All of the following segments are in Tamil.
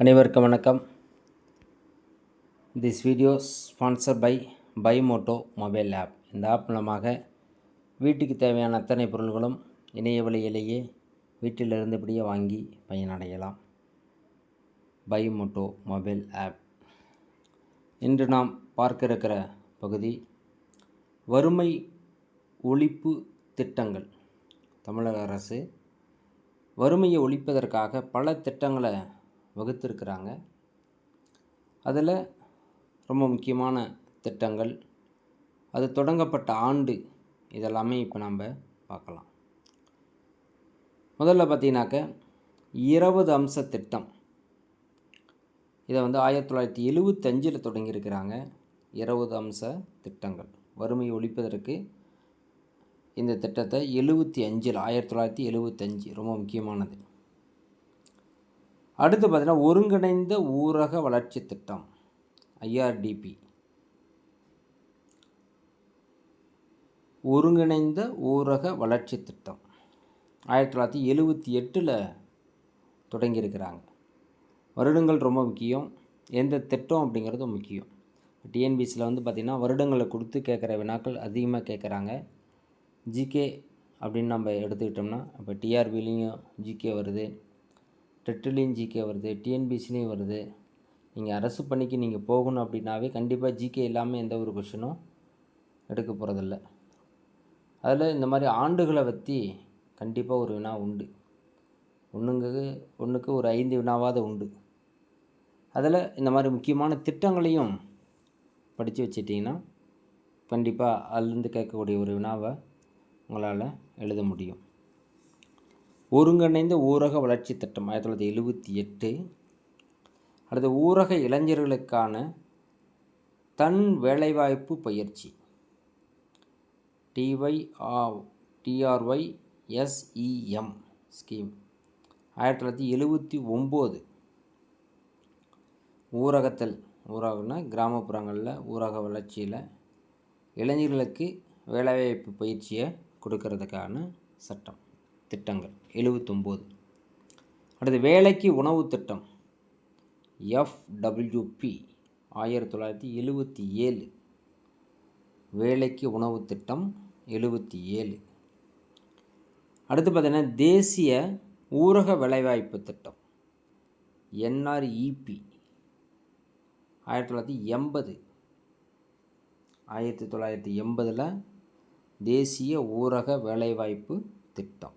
அனைவருக்கும் வணக்கம். This video sponsor by பைமோட்டோ mobile app இந்த ஆப் மூலமாக வீட்டுக்கு தேவையான அத்தனை பொருள்களும் இணைய வழியிலேயே வீட்டிலிருந்தபடியே வாங்கி பயனடையலாம். பைமோட்டோ மொபைல் ஆப் இன்று நாம் பார்க்க இருக்கிற பகுதி வறுமை ஒழிப்பு திட்டங்கள். தமிழக அரசு வறுமையை ஒழிப்பதற்காக பல திட்டங்களை வகுத்திருக்கிறாங்க. அதில் ரொம்ப முக்கியமான திட்டங்கள் அது தொடங்கப்பட்ட ஆண்டு இதெல்லாமே இப்போ நம்ம பார்க்கலாம். முதல்ல பார்த்தீங்கன்னாக்க இருபது அம்ச திட்டம். இதை வந்து ஆயிரத்தி தொள்ளாயிரத்தி எழுவத்தஞ்சில் தொடங்கியிருக்கிறாங்க இருபது அம்ச திட்டங்கள். வறுமையை ஒழிப்பதற்கு இந்த திட்டத்தை எழுபத்தி அஞ்சில் ஆயிரத்தி தொள்ளாயிரத்தி எழுபத்தஞ்சு ரொம்ப முக்கியமானது. அடுத்து பார்த்தீங்கன்னா ஒருங்கிணைந்த ஊரக வளர்ச்சி திட்டம் ஐஆர்டிபி ஒருங்கிணைந்த ஊரக வளர்ச்சி திட்டம். ஆயிரத்தி தொள்ளாயிரத்தி எழுவத்தி எட்டில் தொடங்கியிருக்கிறாங்க. வருடங்கள் ரொம்ப முக்கியம். எந்த திட்டம் அப்படிங்கிறது முக்கியம். டிஎன்பிசியில் வந்து பார்த்திங்கன்னா வருடங்களை கொடுத்து கேட்குற வினாக்கள் அதிகமாக கேட்குறாங்க. ஜிகே அப்படின்னு நம்ம எடுத்துக்கிட்டோம்னா இப்போ டிஆர்பிலையும் ஜிகே வருது. டெட்டுலேயும் ஜிகே வருது டிஎன்பிசிலையும் வருது. நீங்கள் அரசு பணிக்கு நீங்கள் போகணும் அப்படின்னாவே கண்டிப்பாக ஜிகே இல்லாமல் எந்த ஒரு கொஷினும் எடுக்க போகிறதில்ல அதில் இந்த மாதிரி ஆண்டுகளை பற்றி கண்டிப்பாக ஒரு வினா உண்டு. ஒன்றுங்க ஒன்றுக்கு ஒரு ஐந்து வினாவாத உண்டு. அதில் இந்த மாதிரி முக்கியமான திட்டங்களையும் படித்து வச்சிட்டிங்கன்னா கண்டிப்பாக அதுலேருந்து கேட்கக்கூடிய ஒரு வினாவை உங்களால் எழுத முடியும். ஒருங்கிணைந்த ஊரக வளர்ச்சி திட்டம் ஆயிரத்தி தொள்ளாயிரத்தி எழுபத்தி எட்டு. அடுத்து ஊரக இளைஞர்களுக்கான தன் வேலைவாய்ப்பு பயிற்சி. டிஒய் டிஆர்ஒய் எஸ்இஎம் ஸ்கீம் ஆயிரத்தி தொள்ளாயிரத்தி எழுபத்தி ஒம்பது. ஊரகத்தில் ஊரகம்னா கிராமப்புறங்களில் ஊரக வளர்ச்சியில் இளைஞர்களுக்கு வேலைவாய்ப்பு பயிற்சியை கொடுக்கறதுக்கான சட்டம். திட்டங்கள். எழுபத்தொம்போது அடுத்து வேலைக்கு உணவு திட்டம். எஃப்டபிள்யூபி ஆயிரத்தி தொள்ளாயிரத்தி எழுபத்தி ஏழு. வேலைக்கு உணவு திட்டம் எழுபத்தி ஏழு. அடுத்து பார்த்திங்கன்னா தேசிய ஊரக வேலைவாய்ப்பு திட்டம். என்ஆர்இபி ஆயிரத்தி தொள்ளாயிரத்தி எண்பது. ஆயிரத்தி தொள்ளாயிரத்தி எண்பதில் தேசிய ஊரக வேலைவாய்ப்பு திட்டம்.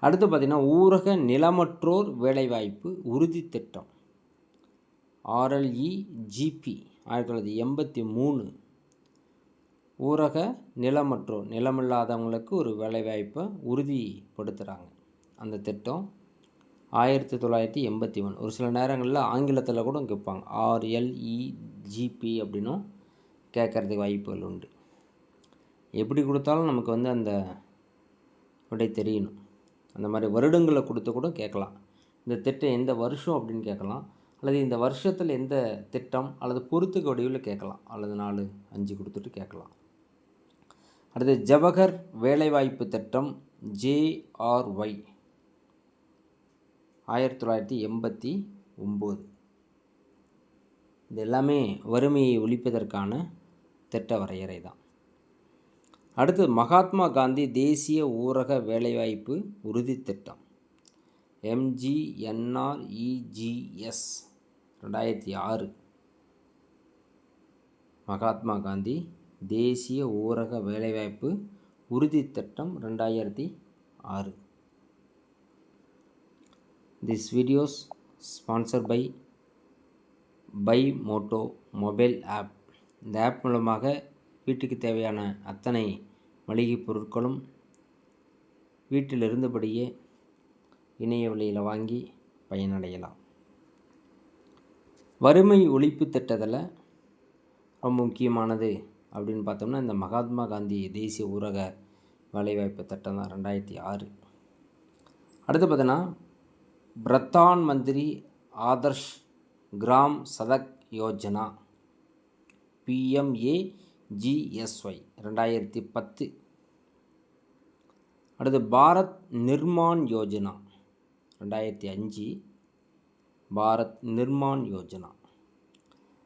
அடுத்து பார்த்திங்கன்னா ஊரக நிலமற்றோர் வேலைவாய்ப்பு உறுதி திட்டம். ஆர்எல்இ ஜிபி ஆயிரத்தி தொள்ளாயிரத்தி எண்பத்தி மூணு. ஊரக நிலமற்றோர் நிலமில்லாதவங்களுக்கு ஒரு வேலைவாய்ப்பை உறுதிப்படுத்துகிறாங்க அந்த திட்டம் ஆயிரத்தி தொள்ளாயிரத்தி எண்பத்தி ஒன்று. ஒரு சில நேரங்களில் ஆங்கிலத்தில் கூட கேட்பாங்க. ஆர்எல்இஜிபி அப்படின்னும் கேட்குறதுக்கு வாய்ப்புகள் உண்டு. எப்படி கொடுத்தாலும் நமக்கு வந்து அந்த விடை தெரியணும். அந்த மாதிரி வருடங்களை கொடுத்து கூட கேட்கலாம். இந்த திட்டம் எந்த வருஷம் அப்படின்னு கேட்கலாம். அல்லது இந்த வருஷத்தில் எந்த திட்டம் அல்லது பொறுத்துக்கு வடிவில் கேட்கலாம். அல்லது நாலு அஞ்சு கொடுத்துட்டு கேட்கலாம். அடுத்து ஜவஹர் வேலைவாய்ப்பு திட்டம் ஜேஆர்ஒய் ஆயிரத்தி தொள்ளாயிரத்தி எண்பத்தி ஒம்பது. இது எல்லாமே வறுமையை ஒழிப்பதற்கான திட்ட வரையறை தான் அடுத்து மகாத்மா காந்தி தேசிய ஊரக வேலைவாய்ப்பு உறுதி திட்டம். எம்ஜிஎன்ஆர்இஜிஎஸ் ரெண்டாயிரத்தி ஆறு. மகாத்மா காந்தி தேசிய ஊரக வேலைவாய்ப்பு உறுதி திட்டம் ரெண்டாயிரத்தி ஆறு. This videos sponsor by by Moto mobile app இந்த ஆப் மூலமாக வீட்டுக்கு தேவையான அத்தனை மளிகைப் பொருட்களும் வீட்டில் இருந்தபடியே இணைய வழியில் வாங்கி பயனடையலாம். வறுமை ஒழிப்பு திட்டத்தில் ரொம்ப முக்கியமானது அப்படின்னு பார்த்தோம்னா இந்த மகாத்மா காந்தி தேசிய ஊரக வேலைவாய்ப்பு திட்டம் தான் ரெண்டாயிரத்தி ஆறு. அடுத்து பார்த்தோன்னா பிரதான் மந்திரி ஆதர்ஷ் கிராம் சதக் யோஜனா பிஎம்ஏ ஜிஎஸ்ஒய் ரெண்டாயிரத்தி பத்து. அடுத்து பாரத் நிர்மான் யோஜனா ரெண்டாயிரத்தி அஞ்சு. பாரத் நிர்மான் யோஜனா.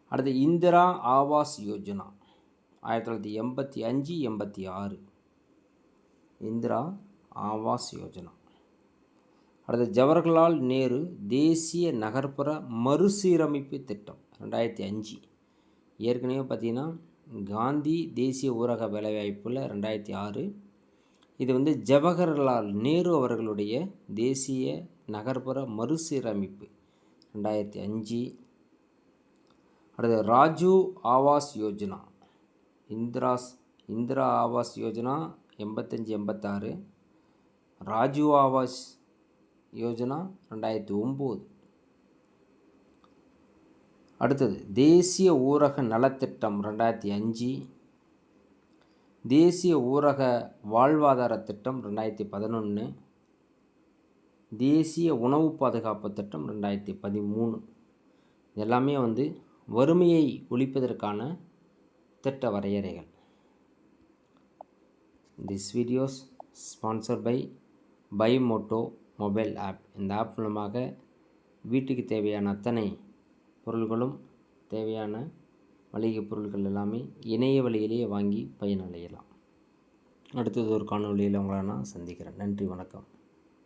அடுத்து இந்திரா ஆவாஸ் யோஜனா ஆயிரத்தி தொள்ளாயிரத்தி எண்பத்தி அஞ்சு எண்பத்தி ஆறு. இந்திரா ஆவாஸ் யோஜனா. அடுத்து ஜவஹர்லால் நேரு தேசிய நகர்ப்புற மறுசீரமைப்பு திட்டம் ரெண்டாயிரத்தி அஞ்சு. ஏற்கனவே பார்த்திங்கன்னா காந்தி தேசிய ஊரக வேலைவாய்ப்பில் ரெண்டாயிரத்தி ஆறு இது வந்து ஜவஹர்லால் நேரு அவர்களுடைய தேசிய நகர்ப்புற மறுசீரமைப்பு ரெண்டாயிரத்தி அஞ்சு. அடுத்து ராஜு ஆவாஸ் யோஜனா இந்திராஸ் இந்திரா ஆவாஸ் யோஜனா எண்பத்தஞ்சு எண்பத்தாறு. ராஜு ஆவாஸ் யோஜனா ரெண்டாயிரத்தி ஒம்பது. அடுத்தது தேசிய ஊரக நலத்திட்டம் ரெண்டாயிரத்தி அஞ்சு. தேசிய ஊரக வாழ்வாதார திட்டம் ரெண்டாயிரத்தி பதினொன்று தேசிய உணவு பாதுகாப்பு திட்டம் ரெண்டாயிரத்தி பதிமூணு. எல்லாமே வந்து வறுமையை ஒழிப்பதற்கான திட்ட வரையறைகள். This videos sponsor by by Moto mobile app இந்த ஆப் மூலமாக வீட்டுக்கு தேவையான அத்தனை பொருள்களும் தேவையான மளிகை பொருட்கள் எல்லாமே இணைய வழியிலேயே வாங்கி பயனடையலாம். அடுத்தது ஒரு காணொலியில் உங்களை நான் சந்திக்கிறேன். நன்றி வணக்கம்.